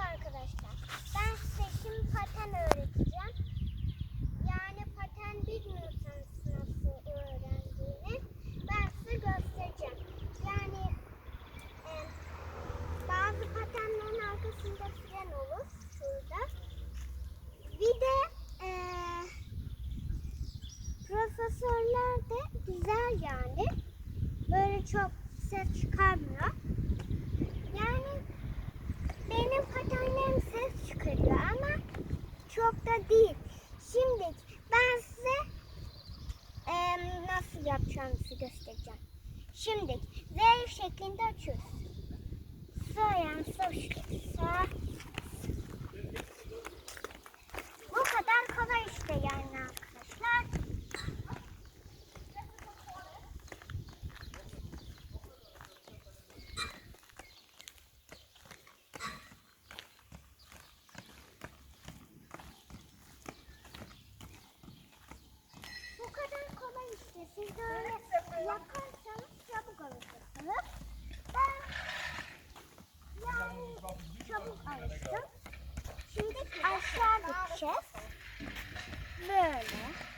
arkadaşlar. Ben size şimdi paten öğreteceğim. Yani paten bilmiyorsanız nasıl öğrendiğini ben size göstereceğim. Yani e, bazı patenlerin arkasında fren olur. Şurada. Bir de e, profesörler de güzel yani. Böyle çok ses çıkarmıyor. Yani benim patenlerim ses çıkarıyor ama çok da değil. Şimdi ben size em, nasıl yapacağınızı göstereceğim. Şimdi Z şeklinde açıyoruz. Sağ yan sol sağ. Bu kadar kolay işte yani arkadaşlar. Bu kadar kolay işte. Siz de öyle yaparsanız çabuk alırsınız. Ben yani çabuk alıştım. Şimdi aşağı gideceğiz. Böyle.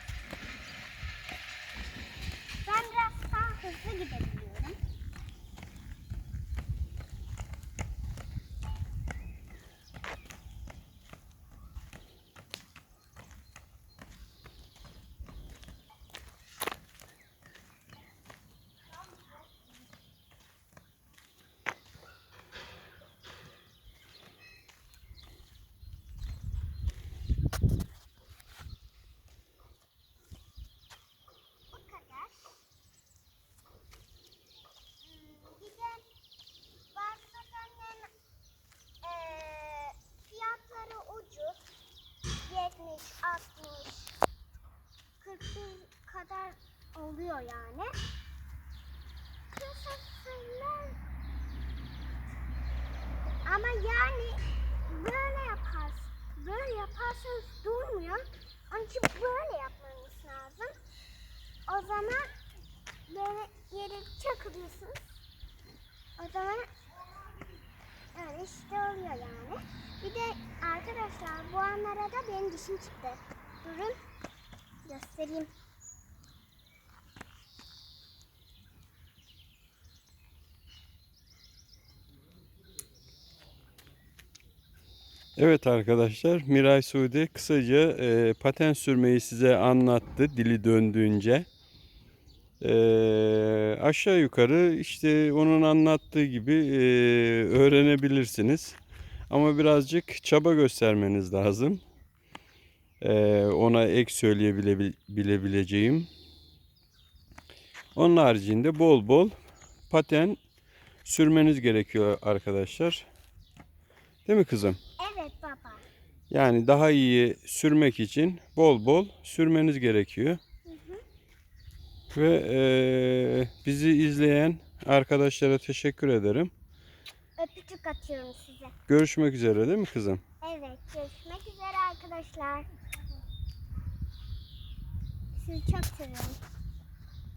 Kadar oluyor yani. Kısasıyla ama yani böyle yaparsın. Böyle yaparsanız durmuyor. Onun için böyle yapmanız lazım. O zaman böyle yere çakılıyorsunuz. O zaman öyle işte oluyor yani. Bir de arkadaşlar bu anlara da benim dişim çıktı. Durun göstereyim. Evet arkadaşlar Miray Suudi kısaca e, paten sürmeyi size anlattı dili döndüğünce. E, aşağı yukarı işte onun anlattığı gibi e, öğrenebilirsiniz. Ama birazcık çaba göstermeniz lazım. E, ona ek söyleyebileceğim. Onun haricinde bol bol paten sürmeniz gerekiyor arkadaşlar. Değil mi kızım? Yani daha iyi sürmek için bol bol sürmeniz gerekiyor. Ve eee, bizi izleyen arkadaşlara teşekkür ederim. Öpücük atıyorum size. Görüşmek üzere değil mi kızım? Evet görüşmek üzere arkadaşlar. Sizi çok seviyorum.